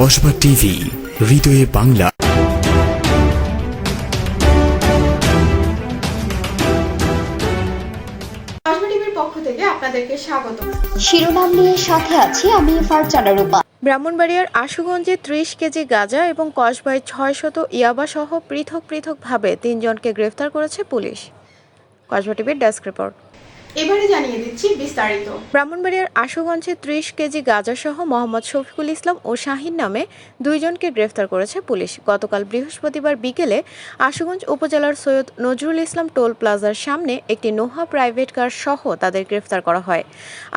Kasba TV হৃদয়ে বাংলা। কসমা টিভির পক্ষ থেকে আপনাদেরকে স্বাগত। শিরোনাম নিয়ে সাথে আছি আমি ফারজানা রূপা। ব্রাহ্মণবাড়িয়ার আশুগঞ্জে ত্রিশ কেজি গাঁজা এবং কসবায় ছয় শত ইয়াবা সহ পৃথক পৃথকভাবে তিনজনকে গ্রেফতার করেছে পুলিশ। কসবা টিভির ডেস্ক রিপোর্ট। এবারে জানিয়ে দিচ্ছি বিস্তারিত। ব্রাহ্মণবাড়িয়ার আশুগঞ্জে ত্রিশ কেজি গাঁজা সহ মোহাম্মদ শফিকুল ইসলাম ও শাহিন নামে দুইজনকে গ্রেফতার করেছে পুলিশ। গতকাল বৃহস্পতিবার বিকেলে আশুগঞ্জ উপজেলার সৈয়দ নজরুল ইসলাম টোল প্লাজার সামনে একটি নোহা প্রাইভেট কার সহ তাদের গ্রেফতার করা হয়।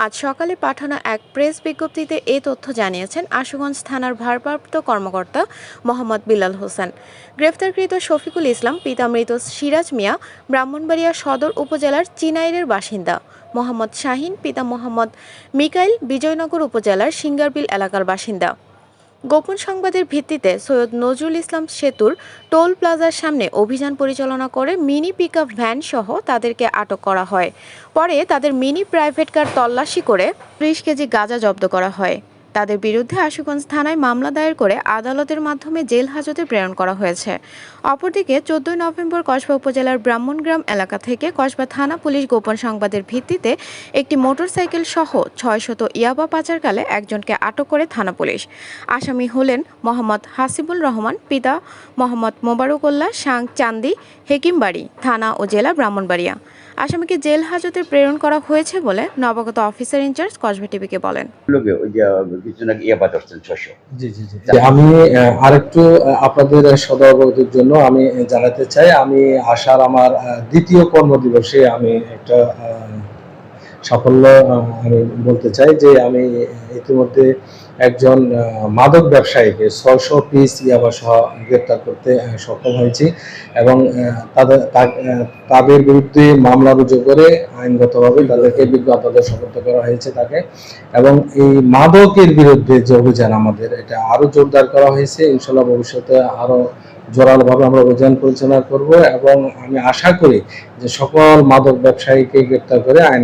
আজ সকালে পাঠানো এক প্রেস বিজ্ঞপ্তিতে এ তথ্য জানিয়েছেন আশুগঞ্জ থানার ভারপ্রাপ্ত কর্মকর্তা মোহাম্মদ বিলাল হোসেন। গ্রেফতারকৃত শফিকুল ইসলাম পিতা মৃত সিরাজ মিয়া, ব্রাহ্মণবাড়িয়া সদর উপজেলার চিনাইরের বাসিন্দা। মোহাম্মদ শাহিন, পিতা মোহাম্মদ মিকাইল, বিজয়নগর উপজেলার সিঙ্গারবিল এলাকার বাসিন্দা। গোপন সংবাদের ভিত্তিতে সৈয়দ নজরুল ইসলাম সেতুর টোল প্লাজার সামনে অভিযান পরিচালনা করে মিনি পিক ভ্যান সহ তাদেরকে আটক করা হয়। পরে তাদের মিনি প্রাইভেট কার তল্লাশি করে ত্রিশ কেজি গাঁজা জব্দ করা হয়। তাদের বিরুদ্ধে আশুগঞ্জ থানায় মামলা দায়ের করে আদালতের মাধ্যমে জেল হাজতে প্রেরণ করা হয়েছে। অপরদিকে চোদ্দই নভেম্বর কসবা উপজেলার ব্রাহ্মণগ্রাম এলাকা থেকে কসবা থানা পুলিশ গোপন সংবাদের ভিত্তিতে একটি মোটরসাইকেল সহ ছয়শত ইয়াবা পাচারকালে একজনকে আটক করে থানা পুলিশ। আসামি হলেন মোহাম্মদ হাসিবুল রহমান, পিতা মোহাম্মদ মোবারকুল্লাহ সাং চান্দি, হেকিমবাড়ি থানা ও জেলা ব্রাহ্মণবাড়িয়া। আসামিকে জেল হাজতে প্রেরণ করা হয়েছে বলে নবাগত অফিসার ইনচার্জ কসবা টিভিকে বলেন। লোকে ওই যে কিছু নাকি ইয়ে ছশো জি জি জি। যে আমি আহ, আরেকটু আপনাদের সদাবগতির জন্য আমি জানাতে চাই আমি আসার আমার দ্বিতীয় দ্বিতীয় কর্মদিবসে আমি একটা আহ, সাফল্য আমি বলতে চাই যে আমি ইতিমধ্যে একজন মাদক ব্যবসায়ীকে ছয়শো পিস ইয়াবা সহ গ্রেপ্তার করতে সক্ষম হয়েছি এবং তাদের বিরুদ্ধে মামলা রুজু করে আইনগতভাবে তাদেরকে বিজ্ঞ আদালতে সমর্থ করা হয়েছে তাকে এবং এই মাদকের বিরুদ্ধে যে অভিযান আমাদের, এটা আরও জোরদার করা হয়েছে। ইনশাল্লাহ ভবিষ্যতে আরও জোরালোভাবে আমরা অভিযান পরিচালনা করব এবং আমি আশা করি যে সকল মাদক ব্যবসায়ীকে গ্রেপ্তার করে আইন